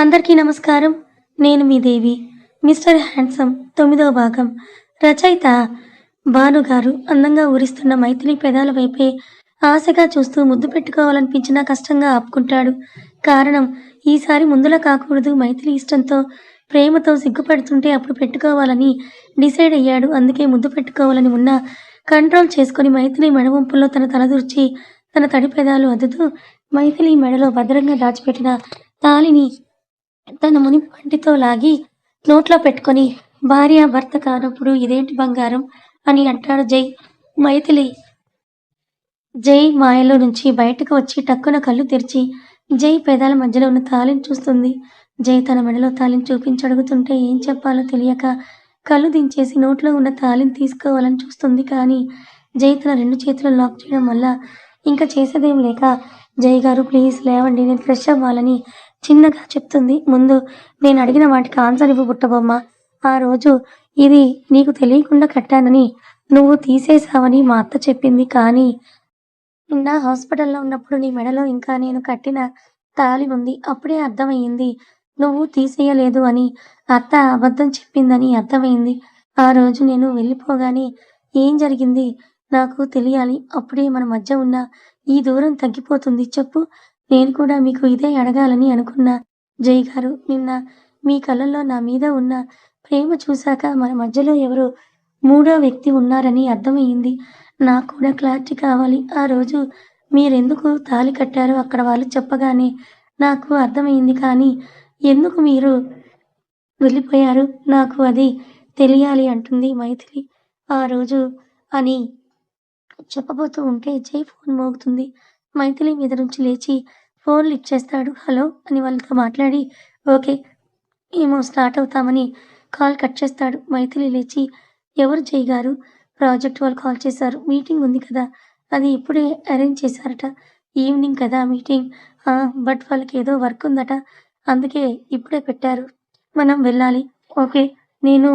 అందరికీ నమస్కారం. నేను మీ దేవి మిస్టర్ హ్యాండ్సమ్ తొమ్మిదవ భాగం. రచయిత భానుగారు అందంగా ఊరిస్తున్న మైథిలి పెదాల వైపే ఆశగా చూస్తూ ముద్దు పెట్టుకోవాలనిపించినా కష్టంగా ఆపుకుంటాడు. కారణం ఈసారి ముందులా కాకూడదు. మైథిలి ఇష్టంతో ప్రేమతో సిగ్గుపడుతుంటే అప్పుడు పెట్టుకోవాలని డిసైడ్ అయ్యాడు. అందుకే ముద్దు పెట్టుకోవాలని ఉన్నా కంట్రోల్ చేసుకొని మైథిలి మెడవంపుల్లో తన తలదూర్చి తన తడి పెదాలు అద్దుతూ మైథిలి మెడలో భద్రంగా దాచిపెట్టిన తాలిని తన ముని పంటితో లాగి నోట్లో పెట్టుకొని భార్య భర్త కానప్పుడు ఇదేంటి బంగారం? అని అంటాడు జై. మైథిలి జై మాయలో నుంచి బయటకు వచ్చి టక్కున కళ్ళు తెరిచి జై పెదాల మధ్యలో ఉన్న తాళిని చూస్తుంది. జై తన మెడలో తాళిని చూపించి అడుగుతుంటే ఏం చెప్పాలో తెలియక కళ్ళు దించేసి నోట్లో ఉన్న తాళిని తీసుకోవాలని చూస్తుంది కానీ జై తన రెండు చేతులు లాక్ చేయడం వల్ల ఇంకా చేసేదేం లేక జై గారు ప్లీజ్ లేవండి నేను ఫ్రెష్ అవ్వాలని చిన్నగా చెప్తుంది. ముందు నేను అడిగిన వాటికి ఆన్సర్ ఇవ్వు బుట్టబొమ్మ ఆ రోజు ఇది నీకు తెలియకుండా కట్టానని నువ్వు తీసేసావని మా అత్త చెప్పింది. కానీ నిన్న హాస్పిటల్లో ఉన్నప్పుడు నీ మెడలో ఇంకా నేను కట్టిన తాలి ఉంది. అప్పుడే అర్థమయ్యింది. నువ్వు తీసేయలేదు అని అత్త అబద్ధం చెప్పిందని అర్థమైంది ఆ రోజు నేను వెళ్ళిపోగానే ఏం జరిగింది? నాకు తెలియాలి. అప్పుడే మన మధ్య ఉన్న ఈ దూరం తగ్గిపోతుంది. చెప్పు. నేను కూడా మీకు ఇదే అడగాలని అనుకున్నా. జై గారు నిన్న మీ కళ్ళల్లో నా మీద ఉన్న ప్రేమ చూశాక మన మధ్యలో ఎవరు మూడో వ్యక్తి ఉన్నారని అర్థమయ్యింది. నాకు కూడా క్లారిటీ కావాలి. ఆ రోజు మీరెందుకు తాళి కట్టారో అక్కడ వాళ్ళు చెప్పగానే నాకు అర్థమైంది కానీ ఎందుకు మీరు వెళ్ళిపోయారు? నాకు అది తెలియాలి అంటుంది మైథిలి. ఆ రోజు అని చెప్పబోతూ ఉంటే జై ఫోన్ మోగుతుంది. మైథిలి మీద నుంచి లేచి ఫోన్ లిఫ్ట్ చేస్తాడు. హలో అని వాళ్ళతో మాట్లాడి ఓకే ఏమో స్టార్ట్ అవుతామని కాల్ కట్ చేస్తాడు. మైథిలి లేచి ఎవరు జై గారు? ప్రాజెక్ట్ వాళ్ళు కాల్ చేశారు. మీటింగ్ ఉంది కదా అది ఇప్పుడే అరేంజ్ చేశారట. ఈవినింగ్ కదా మీటింగ్. బట్ వాళ్ళకి ఏదో వర్క్ ఉందట అందుకే ఇప్పుడే పెట్టారు. మనం వెళ్ళాలి. ఓకే నేను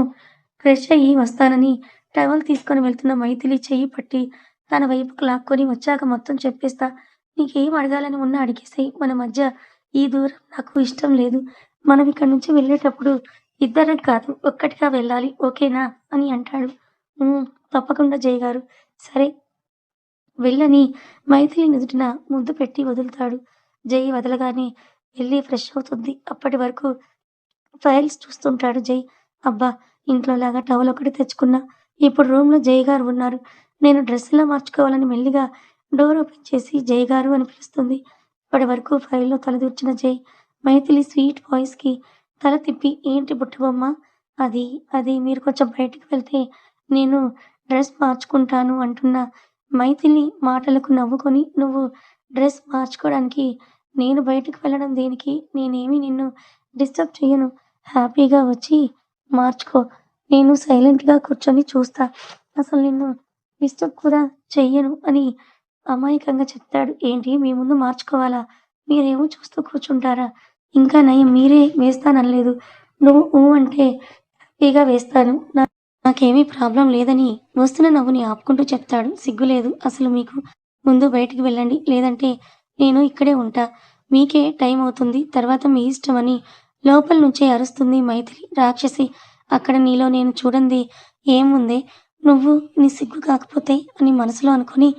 ఫ్రెష్ అయ్యి వస్తానని టవల్ తీసుకొని వెళ్తున్న మైథిలి చెయ్యి పట్టి తన వైపుకు లాక్కొని వచ్చాక మొత్తం చెప్పేస్తా. నీకేం అడగాలని ఉన్నా అడిగేసాయి. మన మధ్య ఈ దూరం నాకు ఇష్టం లేదు. మనం ఇక్కడ నుంచి వెళ్ళేటప్పుడు ఇద్దరం కాదు ఒక్కటిగా వెళ్ళాలి ఓకేనా? అని అంటాడు. "ఉమ్, తప్పకుండా జై గారు. సరే. వెళ్ళని మైథిలి నుదుటిన ముద్దు పెట్టి వదులుతాడు. జై వదలగానే వెళ్ళి ఫ్రెష్ అవుతుంది. అప్పటి వరకు ఫైల్స్ చూస్తుంటాడు జై. అబ్బా ఇంట్లో లాగా టవల్ ఒకటి తెచ్చుకున్నా. ఇప్పుడు రూమ్లో జై గారు ఉన్నారు. నేను డ్రెస్సులా మార్చుకోవాలని మెల్లిగా డోర్ ఓపెన్ చేసి జై గారు అని పిలుస్తుంది. ఇప్పటి వరకు ఫైల్లో తలదూర్చిన జై మైథిలి స్వీట్ వాయిస్కి తల తిప్పి ఏంటి బుట్టబొమ్మ? అది అది మీరు కొంచెం బయటికి వెళ్తే నేను డ్రెస్ మార్చుకుంటాను అంటున్న మైథిలి మాటలకు నవ్వుకొని నువ్వు డ్రెస్ మార్చుకోవడానికి నేను బయటకు వెళ్ళడం దేనికి? నేనేమి నిన్ను డిస్టర్బ్ చేయను హ్యాపీగా వచ్చి మార్చుకో. నేను సైలెంట్గా కూర్చొని చూస్తా. అసలు నిన్ను డిస్టర్బ్ కూడా చెయ్యను అని అమాయకంగా చెప్తాడు. ఏంటి? మీ ముందు మార్చుకోవాలా? మీరేమో చూస్తూ కూర్చుంటారా? ఇంకా నయం మీరే వేస్తాననలేదు. నువ్వు ఊ అంటే హ్యాపీగా వేస్తాను. నా నాకేమీ ప్రాబ్లం లేదని వస్తున్న నవ్వుని ఆపుకుంటూ చెప్తాడు. సిగ్గులేదు. అసలు మీకు ముందు బయటికి వెళ్ళండి. లేదంటే నేను ఇక్కడే ఉంటా. మీకే టైం అవుతుంది. తర్వాత మీ ఇష్టం అని లోపల నుంచే అరుస్తుంది మైథిలి. రాక్షసి అక్కడ నీలో నేను చూడండి ఏముంది? నువ్వు నీ సిగ్గు కాకపోతే అని మనసులో అనుకుని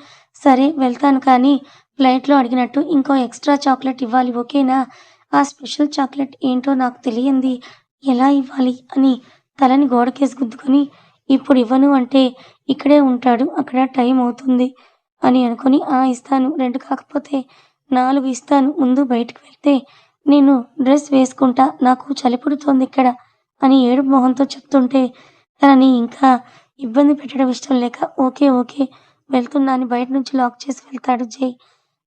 సరే వెళ్తాను కానీ ఫ్లైట్లో అడిగినట్టు ఇంకో ఎక్స్ట్రా చాక్లెట్ ఇవ్వాలి ఓకేనా? ఆ స్పెషల్ చాక్లెట్ ఏంటో నాకు తెలియంది. ఎలా ఇవ్వాలి అని తలని గోడకేసి గుద్దుకొని ఇప్పుడు ఇవ్వను అంటే ఇక్కడే ఉంటాడు అక్కడ టైం అవుతుంది అని అనుకుని ఆ ఇస్తాను రెండు కాకపోతే నాలుగు ఇస్తాను ముందు బయటకు వెళ్తే నేను డ్రెస్ వేసుకుంటా నాకు చలి పుడుతోంది ఇక్కడ అని ఏడు మొహంతో చెప్తుంటే తనని ఇంకా ఇబ్బంది పెట్టడం ఇష్టం లేక ఓకే ఓకే వెళ్తున్నా అని బయట నుంచి లాక్ చేసి వెళ్తాడు జై.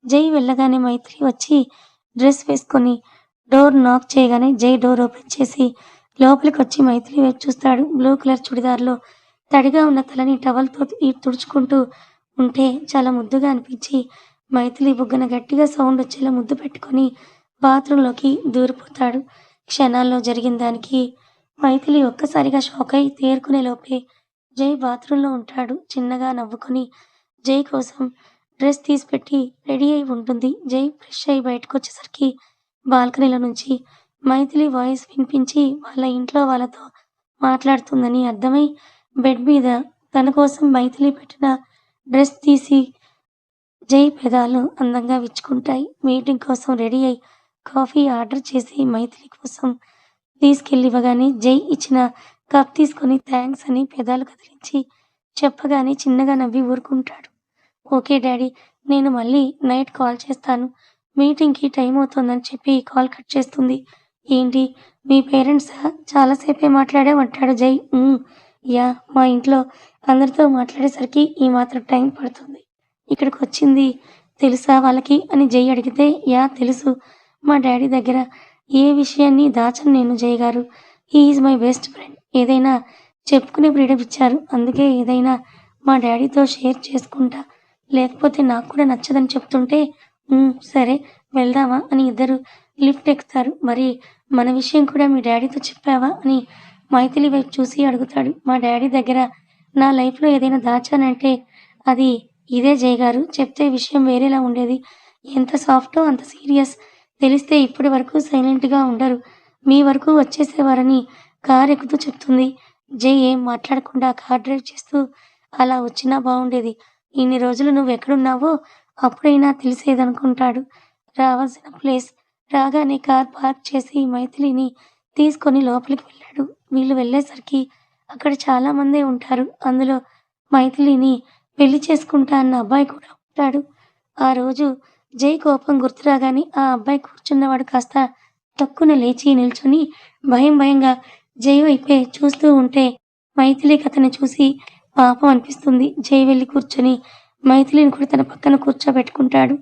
జై వెళ్ళగానే మైత్రి వచ్చి డ్రెస్ వేసుకొని డోర్ నాక్ చేయగానే జై డోర్ ఓపెన్ చేసి లోపలికి వచ్చి మైత్రి వైపు చూస్తాడు. బ్లూ కలర్ చుడిదార్లో తడిగా ఉన్న తలని టవల్తో తుడుచుకుంటూ ఉంటే చాలా ముద్దుగా అనిపించి మైథిలి బుగ్గన గట్టిగా సౌండ్ వచ్చేలా ముద్దు పెట్టుకొని బాత్రూంలోకి దూరిపోతాడు. క్షణాల్లో జరిగిన దానికి మైథిలి ఒక్కసారిగా షాక్ అయి తేరుకునే లోపే జై బాత్రూంలో ఉంటాడు. చిన్నగా నవ్వుకొని జై కోసం డ్రెస్ తీసిపెట్టి రెడీ అయి ఉంటుంది. జై ఫ్రెష్ అయి బయటకు వచ్చేసరికి బాల్కనీలో నుంచి మైథిలి వాయిస్ వినిపించి వాళ్ళ ఇంట్లో వాళ్ళతో మాట్లాడుతుందని అర్థమై బెడ్ మీద తన కోసం మైథిలి పెట్టిన డ్రెస్ తీసి జై పెదాలు అందంగా విచ్చుకుంటాయి. మీటింగ్ కోసం రెడీ అయి కాఫీ ఆర్డర్ చేసి మైథిలి కోసం తీసుకెళ్ళి ఇవ్వగానే జై ఇచ్చిన కప్ తీసుకొని థ్యాంక్స్ అని పెదాలు కదిలించి చెప్పగానే చిన్నగా నవ్వి ఊరుకుంటాడు. Okay daddy. నేను మళ్ళీ నైట్ కాల్ చేస్తాను. మీటింగ్కి టైం అవుతుందని చెప్పి కాల్ కట్ చేస్తుంది. ఏంటి? మీ పేరెంట్స్ చాలాసేపే మాట్లాడామంటాడు జై. యా మా ఇంట్లో అందరితో మాట్లాడేసరికి ఈ మాత్రం టైం పడుతుంది. ఇక్కడికి వచ్చింది తెలుసా వాళ్ళకి అని జై అడిగితే యా తెలుసు. మా డాడీ దగ్గర ఏ విషయాన్ని దాచను నేను జై గారు. Is my best friend. ఏదైనా చెప్పుకునే ఫ్రీడమ్ ఇచ్చారు. అందుకే ఏదైనా మా డాడీతో షేర్ చేసుకుంటా. లేకపోతే నాకు కూడా నచ్చదని చెప్తుంటే సరే వెళ్దామా? అని ఇద్దరు లిఫ్ట్ ఎక్కుతారు. మరి మన విషయం కూడా మీ డాడీతో చెప్పావా? అని మైథిలి వైపు చూసి అడుగుతాడు. మా డాడీ దగ్గర నా లైఫ్లో ఏదైనా దాచానంటే అది ఇదే జయ్ గారు. చెప్తే విషయం వేరేలా ఉండేది. ఎంత సాఫ్టో అంత సీరియస్ తెలిస్తే ఇప్పటి వరకు సైలెంట్గా ఉండరు. మీ వరకు వచ్చేసేవారని కార్ ఎక్కుతూ చెప్తుంది. జై ఏం మాట్లాడకుండా కార్ డ్రైవ్ చేస్తూ అలా వచ్చినా బాగుండేది. ఇన్ని రోజులు నువ్వు ఎక్కడున్నావో అప్పుడైనా తెలిసేదనుకుంటాడు. రావాల్సిన ప్లేస్ రాగానే కార్ పార్క్ చేసి మైథిలిని తీసుకొని లోపలికి వెళ్ళాడు. వీళ్ళు వెళ్ళేసరికి అక్కడ చాలా మందే ఉంటారు. అందులో మైథిలిని పెళ్ళి చేసుకుంటా అన్న అబ్బాయి కూడా ఉంటాడు. ఆ రోజు జై కోపం గుర్తురాగానే ఆ అబ్బాయి కూర్చున్నవాడు కాస్త తక్కున లేచి నిల్చొని భయం భయంగా జై వైపే చూస్తూ ఉంటే మైథిలి అతను చూసి పాపం అనిపిస్తుంది. జై వెళ్ళి కూర్చొని మైథిలిని కూడా తన పక్కన కూర్చోబెట్టుకుంటాడు.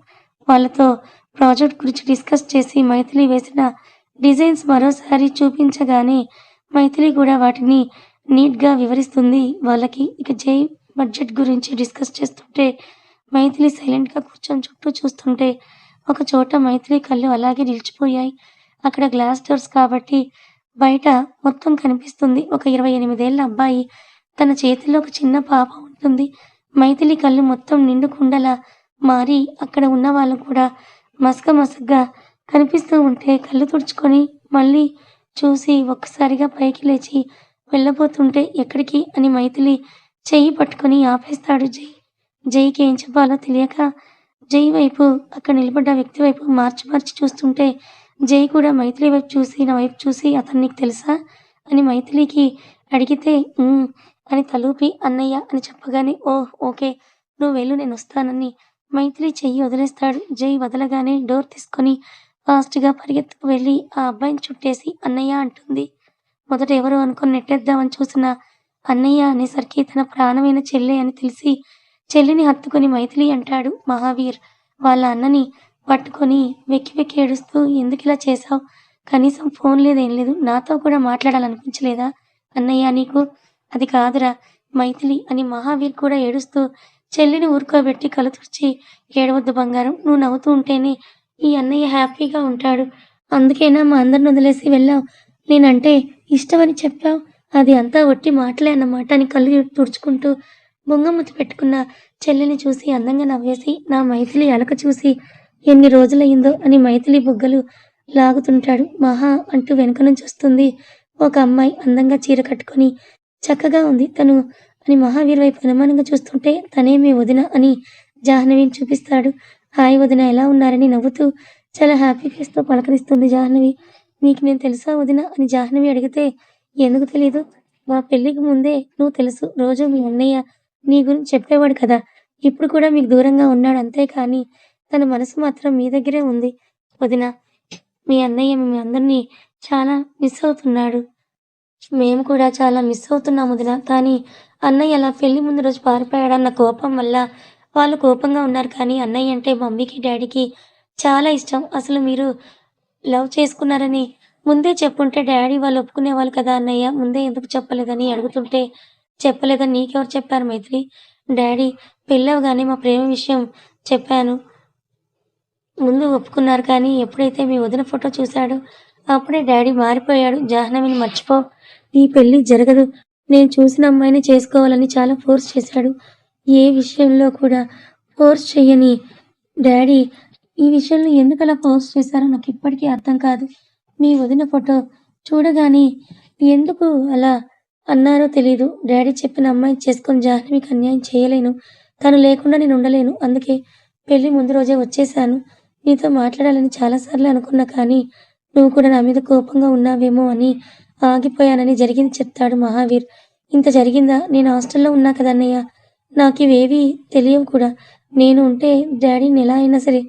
వాళ్ళతో ప్రాజెక్ట్ గురించి డిస్కస్ చేసి మైథిలి వేసిన డిజైన్స్ మరోసారి చూపించగానే మైథిలి కూడా వాటిని నీట్గా వివరిస్తుంది. వాళ్ళకి ఇక జై బడ్జెట్ గురించి డిస్కస్ చేస్తుంటే మైథిలి సైలెంట్గా కూర్చొని చుట్టూ చూస్తుంటే ఒక చోట మైథిలి కళ్ళు అలాగే నిలిచిపోయాయి. అక్కడ గ్లాస్ డోర్స్ కాబట్టి బయట మొత్తం కనిపిస్తుంది. ఒక ఇరవై ఎనిమిదేళ్ళ అబ్బాయి తన చేతిలో ఒక చిన్న పాప ఉంటుంది. మైథిలి కళ్ళు మొత్తం నిండు కుండలా మారి అక్కడ ఉన్న వాళ్ళు కూడా మసక మసగ్గా కనిపిస్తూ ఉంటే కళ్ళు తుడుచుకొని మళ్ళీ చూసి ఒక్కసారిగా పైకి లేచి వెళ్ళబోతుంటే ఎక్కడికి అని మైథిలి చెయ్యి పట్టుకొని ఆపేస్తాడు జై. జైకి ఏం చెప్పాలో తెలియక జై వైపు అక్కడ నిలబడ్డ వ్యక్తి వైపు మార్చి మార్చి చూస్తుంటే జై కూడా మైథిలి వైపు చూసి నా వైపు చూసి అతను నీకు తెలుసా అని మైథిలికి అడిగితే అని తలూపి అన్నయ్య అని చెప్పగానే ఓ ఓకే నువ్వు వెళ్ళు నేను వస్తానని మైత్రి చెయ్యి వదిలేస్తాడు. జై వదలగానే డోర్ తీసుకొని ఫాస్ట్గా పరిగెత్తుకు వెళ్ళి ఆ అబ్బాయిని చుట్టేసి అన్నయ్య అంటుంది. మొదట ఎవరు అనుకుని నెట్టేద్దామని చూసిన అన్నయ్య అనేసరికి తన ప్రాణమైన చెల్లె అని తెలిసి చెల్లిని హత్తుకొని మైథిలి అంటాడు మహావీర్. వాళ్ళ అన్నని పట్టుకొని వెక్కి వెక్కి ఏడుస్తూ ఎందుకు ఇలా చేశావు? కనీసం ఫోన్ లేదేం లేదు నాతో కూడా మాట్లాడాలనిపించలేదా? అన్నయ్య నీకు అది కాదురా. మైథిలి అని మహావీర్ కూడా ఏడుస్తూ చెల్లిని ఊరుకోబెట్టి కలుతుర్చి తుడిచి ఏడవద్దు బంగారం నువ్వు నవ్వుతూ ఉంటేనే ఈ అన్నయ్య హ్యాపీగా ఉంటాడు. అందుకేనా మా అందరిని వదిలేసి వెళ్ళావు? నేనంటే ఇష్టమని చెప్పావు? అది అంతా ఒట్టి మాటలే అన్నమాట అని కళ్ళు తుడుచుకుంటూ బొంగముతి పెట్టుకున్న చెల్లిని చూసి అందంగా నవ్వేసి నా మైథిలి అలక చూసి ఎన్ని రోజులయ్యిందో అని మైథిలి బుగ్గలు లాగుతుంటాడు. మహా అంటూ వెనుక నుంచి వస్తుంది. ఒక అమ్మాయి అందంగా చీర కట్టుకొని చక్కగా ఉంది. తను అని మహావీర్ వైపు అనుమానంగా చూస్తుంటే తనే మీ వదిన అని జాహ్నవిని చూపిస్తాడు. హాయ్ వదిన ఎలా ఉన్నారని నవ్వుతూ చాలా హ్యాపీ ఫేస్తో పలకరిస్తుంది జాహ్నవి. నీకు నేను తెలుసా వదిన? అని జాహ్నవి అడిగితే ఎందుకు తెలీదు? మా పెళ్ళికి ముందే నువ్వు తెలుసు. రోజు మీ అన్నయ్య నీ గురించి చెప్పేవాడు కదా. ఇప్పుడు కూడా మీకు దూరంగా ఉన్నాడు అంతే కానీ తన మనసు మాత్రం మీ దగ్గరే ఉంది వదిన. మీ అన్నయ్య మీ అందరినీ చాలా మిస్ అవుతున్నాడు. మేము కూడా చాలా మిస్ అవుతున్నాం వదిన. కానీ అన్నయ్య అలా పెళ్ళి ముందు రోజు పారిపోయాడన్న కోపం వల్ల వాళ్ళు కోపంగా ఉన్నారు. కానీ అన్నయ్య అంటే మమ్మీకి డాడీకి చాలా ఇష్టం. అసలు మీరు లవ్ చేసుకున్నారని ముందే చెప్పుంటే డాడీ వాళ్ళు ఒప్పుకునేవాళ్ళు కదా అన్నయ్య. ముందే ఎందుకు చెప్పలేదని అడుగుతుంటే చెప్పలేదని నీకెవరు చెప్పారు మైత్రి? డాడీ పెళ్ళవగానే మా ప్రేమ విషయం చెప్పాను. ముందు ఒప్పుకున్నారు కానీ ఎప్పుడైతే మీ వదిన ఫోటో చూశాడో అప్పుడే డాడీ మారిపోయాడు. జాహ్నవిని మర్చిపో. నీ పెళ్ళి జరగదు. నేను చూసిన అమ్మాయిని చేసుకోవాలని చాలా ఫోర్స్ చేశాడు. ఏ విషయంలో కూడా ఫోర్స్ చెయ్యని డాడీ ఈ విషయంలో ఎందుకు అలా ఫోర్స్ చేశారో నాకు ఇప్పటికీ అర్థం కాదు. మీ వదిన ఫోటో చూడగానే ఎందుకు అలా అన్నారో తెలియదు డాడీ చెప్పిన అమ్మాయిని చేసుకొని జాహ్నవికి అన్యాయం చేయలేను. తను లేకుండా నేను ఉండలేను. అందుకే పెళ్ళి ముందు రోజే వచ్చేసాను నీతో మాట్లాడాలని చాలాసార్లు అనుకున్నా కానీ నువ్వు కూడా నా మీద కోపంగా ఉన్నావేమో అని ఆగిపోయానని జరిగింది చెప్తాడు మహావీర్. ఇంత జరిగిందా? నేను హాస్టల్లో ఉన్నా కదన్నయ్య. నాకివేవీ తెలియవు కూడా. నేను ఉంటే డాడీని ఎలా అయినా సరే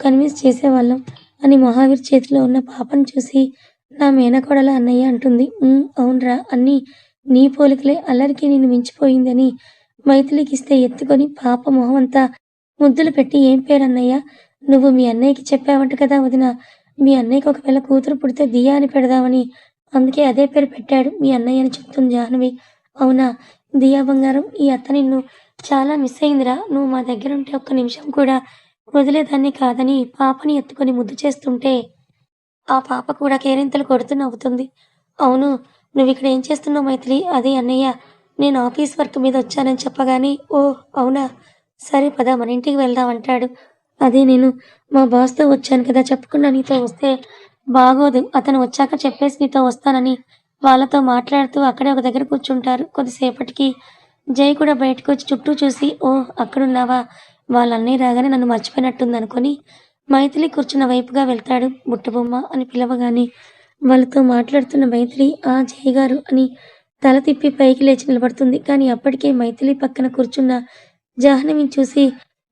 కన్విన్స్ చేసేవాళ్ళం అని మహావీర్ చేతిలో ఉన్న పాపను చూసి నా మేనకోడల అన్నయ్య అంటుంది. అవునరా అవునురా అన్నీ నీ పోలికలే అల్లరికి నిన్ను మించిపోయిందని మైథిలికిస్తే ఎత్తుకొని పాప మొహమంతా ముద్దులు పెట్టి ఏం పేరన్నయ్య? నువ్వు మీ అన్నయ్యకి చెప్పావంట కదా వదినా. మీ అన్నయ్యకి ఒకవేళ కూతురు పుడితే దియా అని పెడదామని. అందుకే అదే పేరు పెట్టాడు మీ అన్నయ్య అని చెప్తుంది జాహ్నవి. అవునా? దియా బంగారం ఈ అత్త నిన్ను చాలా మిస్ అయిందిరా. నువ్వు మా దగ్గర ఉంటే ఒక్క నిమిషం కూడా వదిలేదాన్ని కాదని పాపని ఎత్తుకొని ముద్దు చేస్తుంటే ఆ పాప కూడా కేరింతలు కొడుతూ నవ్వుతుంది. అవును. నువ్వు ఇక్కడ ఏం చేస్తున్నావు మైత్రి అదే అన్నయ్య. నేను ఆఫీస్ వర్క్ మీద వచ్చానని చెప్పగానే ఓ అవునా? సరే పద మన ఇంటికి వెళ్దాం అంటాడు. అదే నేను మా బాస్‌తో వచ్చాను కదా చెప్పకుండా నీతో వస్తే బాగోదు. అతను వచ్చాక చెప్పేసి నీతో వస్తానని వాళ్ళతో మాట్లాడుతూ అక్కడే ఒక దగ్గర కూర్చుంటారు. కొద్దిసేపటికి జై కూడా బయటకొచ్చి చుట్టూ చూసి ఓ అక్కడున్నావా? వాళ్ళన్నీ రాగానే నన్ను మర్చిపోయినట్టుందనుకొని మైథిలి కూర్చున్న వైపుగా వెళ్తాడు. బుట్టబొమ్మ అని పిలవగానే వాళ్ళతో మాట్లాడుతున్న మైథిలి ఆ జై గారు అని తల తిప్పి పైకి లేచి నిలబడుతుంది. కానీ అప్పటికే మైథిలి పక్కన కూర్చున్న జాహ్నవిని చూసి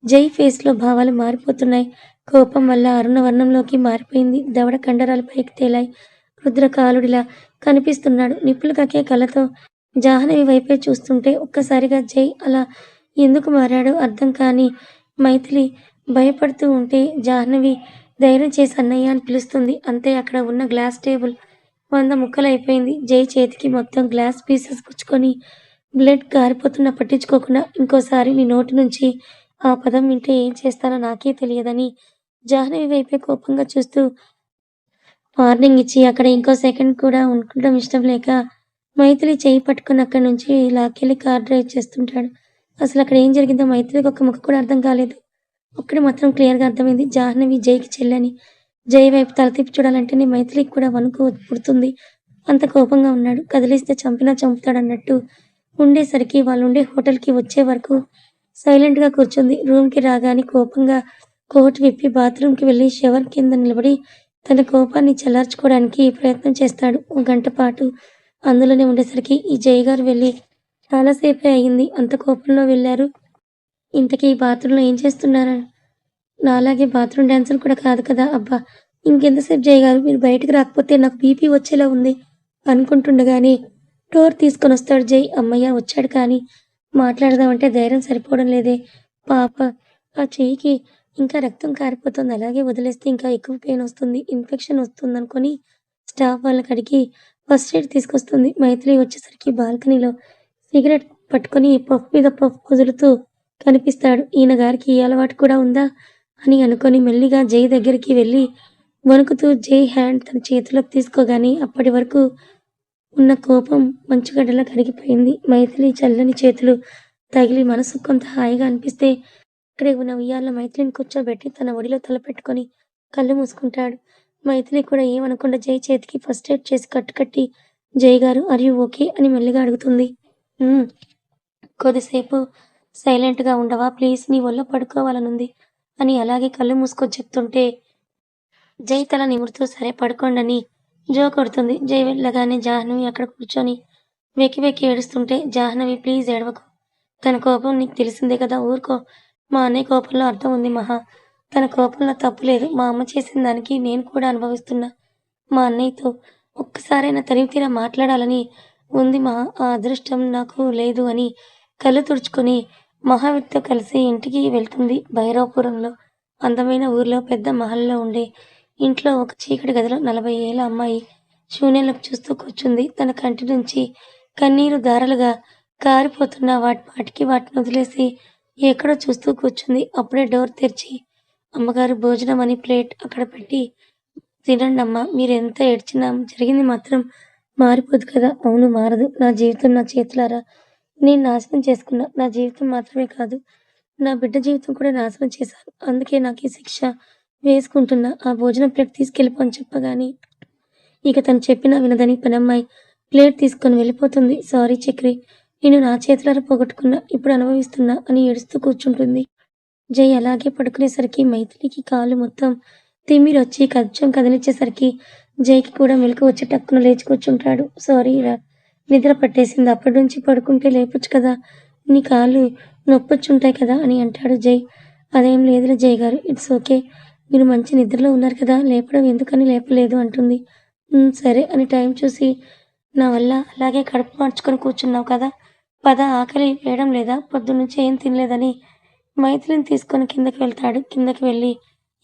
జై ఫేస్‌లో భావాలు మారిపోతున్నాయి. కోపం వల్ల అరుణవర్ణంలోకి మారిపోయింది. దవడ కండరాలు పైకి తేలాయి. రుద్రకాలుడిలా కనిపిస్తున్నాడు. నిప్పులు కక్కే కళ్ళతో జాహ్నవి వైపే చూస్తుంటే ఒక్కసారిగా జై అలా ఎందుకు మారాడో అర్థం కాని మైథిలి భయపడుతూ ఉంటే జాహ్నవి ధైర్యం చేసి అన్నయ్య అని పిలుస్తుంది. అంతే అక్కడ ఉన్న గ్లాస్ టేబుల్ వంద ముక్కలైపోయింది. జై చేతికి మొత్తం గ్లాస్ పీసెస్ గుచ్చుకొని బ్లడ్ కారిపోతున్న పట్టించుకోకుండా ఇంకోసారి నీ నోటి నుంచి ఆ పదం వింటే ఏం చేస్తానో నాకే తెలియదని జాహ్నవి వైపే కోపంగా చూస్తూ వార్నింగ్ ఇచ్చి అక్కడ ఇంకో సెకండ్ కూడా ఉండడం ఇష్టం లేక మైథిలి చేయి పట్టుకొని అక్కడి నుంచి లాక్కెళ్ళి కార్ డ్రైవ్ చేస్తుంటాడు. అసలు అక్కడ ఏం జరిగిందో మైత్రికి ఒక ముక్క కూడా అర్థం కాలేదు. ఒక్కడి మాత్రం క్లియర్‌గా అర్థమైంది. జాహ్నవి జైకి చెల్లని. జై వైపు తల తిప్పి చూడాలంటేనే మైథిలికి కూడా వణుకు పుడుతుంది. అంత కోపంగా ఉన్నాడు. కదిలిస్తే చంపినా చంపుతాడన్నట్టు ఉండేసరికి వాళ్ళు ఉండే హోటల్‌కి వచ్చే వరకు సైలెంట్‌గా కూర్చుంది. రూమ్‌కి రాగానే కోపంగా కోట్ విప్పి బాత్రూమ్‌కి వెళ్ళి షవర్ కింద నిలబడి తన కోపాన్ని చల్లార్చుకోవడానికి ప్రయత్నం చేస్తాడు. ఒక గంట పాటు అందులోనే ఉండేసరికి ఈ జై గారు వెళ్ళి చాలా సేపే అయింది. అంత కోపంలో వెళ్ళారు. ఇంతకీ బాత్రూంలో ఏం చేస్తున్నారు? నాలాగే బాత్రూమ్ డాన్సర్ కూడా కాదు కదా! అబ్బా! ఇంకెంతసేపు జై గారు మీరు బయటకు రాకపోతే నాకు బీపీ వచ్చేలా ఉంది అనుకుంటుండగానే డోర్ తీసుకొనొస్తాడు జై. అమ్మయ్య! వచ్చాడు కానీ మాట్లాడదామంటే ధైర్యం సరిపోవడం లేదే. పాప ఆ చెయ్యికి ఇంకా రక్తం కారిపోతుంది అలాగే వదిలేస్తే ఇంకా ఎక్కువ పెయిన్ వస్తుంది. ఇన్ఫెక్షన్ వస్తుంది అనుకొని స్టాఫ్ వాళ్ళకి అడిగి ఫస్ట్ ఎయిడ్ తీసుకొస్తుంది. మైత్రి వచ్చేసరికి బాల్కనీలో సిగరెట్ పట్టుకొని పఫ్ మీద పఫ్ వదులుతూ కనిపిస్తాడు. ఈయన గారికి ఈ అలవాటు కూడా ఉందా? అని అనుకొని మెల్లిగా జై దగ్గరికి వెళ్ళి వణుకుతూ జై హ్యాండ్ తన చేతిలోకి తీసుకోగానే అప్పటి వరకు ఉన్న కోపం మంచుగడ్డలా కరిగిపోయింది. మైథిలి చల్లని చేతులు తగిలి మనసు కొంత హాయిగా అనిపిస్తే ఇక్కడే ఉన్న ఉయ్యాల్లో మైథిలిని కూర్చోబెట్టి తన ఒడిలో తలపెట్టుకొని కళ్ళు మూసుకుంటాడు. మైథిలి కూడా ఏమనకుండా జై చేతికి ఫస్ట్ ఎయిడ్ చేసి కట్టుకట్టి జై గారు ఆర్ ఓకే? అని మెల్లిగా అడుగుతుంది. కొద్దిసేపు సైలెంట్‌గా ఉండవా ప్లీజ్ నీ ఒళ్ళో పడుకోవాలనుంది అని అలాగే కళ్ళు మూసుకొని చెప్తుంటే జై తల నిమురుతూ సరే పడుకోండని జో కొడుతుంది. జై వెళ్ళగానే జాహ్నవి అక్కడ కూర్చొని వెక్కి వెక్కి ఏడుస్తుంటే జాహ్నవి ప్లీజ్ ఏడవకు. తన కోపం నీకు తెలిసిందే కదా ఊరుకో. మా అన్నయ్య కోపంలో అర్థం ఉంది మహా. తన కోపంలో తప్పు లేదు. మా అమ్మ చేసిన దానికి నేను కూడా అనుభవిస్తున్నా. మా అన్నయ్యతో ఒక్కసారైనా తనివితీరా మాట్లాడాలని ఉంది మహా. ఆ అదృష్టం నాకు లేదు అని కళ్ళు తుడుచుకొని మహావీర్‌తో కలిసి ఇంటికి వెళ్తుంది. భైరవపురంలో అందమైన ఊర్లో పెద్ద మహల్‌లో ఉండే ఇంట్లో ఒక చీకటి గదిలో నలభై ఏళ్ళ అమ్మాయి శూన్యంలోకి చూస్తూ కూర్చుంది. తన కంటి నుంచి కన్నీరు ధారలుగా కారిపోతున్న వాటి పాటికి వాటిని వదిలేసి ఎక్కడో చూస్తూ కూర్చుంది. అప్పుడే డోర్ తెరిచి అమ్మగారు భోజనం అని ప్లేట్ అక్కడ పెట్టి తినండి అమ్మా మీరెంత ఏడ్చినా జరిగింది మాత్రం మారిపోదు కదా! అవును మారదు. నా జీవితం నా చేతులారా నేను నాశనం చేసుకున్నా. నా జీవితం మాత్రమే కాదు నా బిడ్డ జీవితం కూడా నాశనం చేశాను. అందుకే నాకు ఈ శిక్ష వేసుకుంటున్న ఆ భోజనం ప్లేట్ తీసుకెళ్ళిపోని చెప్పగానే ఇక తను చెప్పినా వినదని పనమ్మాయి ప్లేట్ తీసుకొని వెళ్ళిపోతుంది. సారీ చక్రి నేను నా చేతులారా పోగొట్టుకున్నా ఇప్పుడు అనుభవిస్తున్నా అని ఏడుస్తూ కూర్చుంటుంది. జై అలాగే పడుకునేసరికి మైథిలికి కాలు మొత్తం తిమ్మిరొచ్చి కొంచెం కదిలించేసరికి జైకి కూడా మెలకు వచ్చి టక్కున లేచి కూర్చుంటాడు. సారీ రా నిద్ర పట్టేసింది. అప్పటి నుంచి పడుకుంటే లేపొచ్చు కదా నీ కాళ్ళు నొప్పొచ్చుంటాయి కదా అని అంటాడు జై. అదేం లేదురా జై గారు ఇట్స్ ఓకే. మీరు మంచి నిద్రలో ఉన్నారు కదా లేపడం ఎందుకని లేపలేదు అంటుంది. సరే అని టైం చూసి నా వల్ల అలాగే కడుపు మార్చుకొని కూర్చున్నావు కదా పద ఆకలి వేయడం లేదా పొద్దున్నుంచి ఏం తినలేదని మైథిలిని తీసుకొని కిందకి వెళ్తాడు. కిందకి వెళ్ళి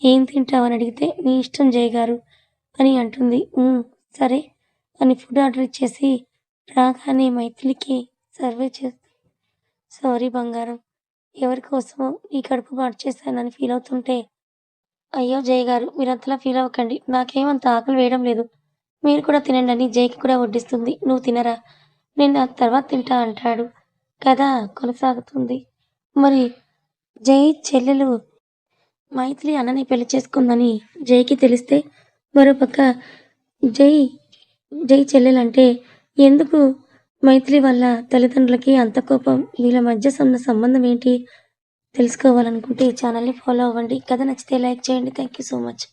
ఏం తింటావని అడిగితే నీ ఇష్టం జయగారు అని అంటుంది. సరే అని ఫుడ్ ఆర్డర్ ఇచ్చేసి రాగానే మైథిలికి సర్వే చేస్తుంది సారీ బంగారం ఎవరి కోసమో ఈ కడుపు మార్చేశానని ఫీల్ అవుతుంటే అయ్యో జయ గారు మీరంతలా ఫీల్ అవ్వకండి. నాకేమంత ఆకలి వేయడం లేదు. మీరు కూడా తినండి అని జైకి కూడా వడ్డిస్తుంది. నువ్వు తినరా? నేను ఆ తర్వాత తింటా అంటాడు. కథ కొనసాగుతుంది. మరి జై చెల్లెలు మైత్రి అన్నని పెళ్ళి చేసుకుందని జైకి తెలిస్తే మరోపక్క జై జై చెల్లెలంటే ఎందుకు మైత్రి వాళ్ళ తల్లిదండ్రులకి అంత కోపం? వీళ్ళ మధ్య ఉన్న సంబంధం ఏంటి? తెలుసుకోవాలనుకుంటే ఈ ఛానల్ని ఫాలో అవ్వండి. కథ నచ్చితే లైక్ చేయండి. Thank you so much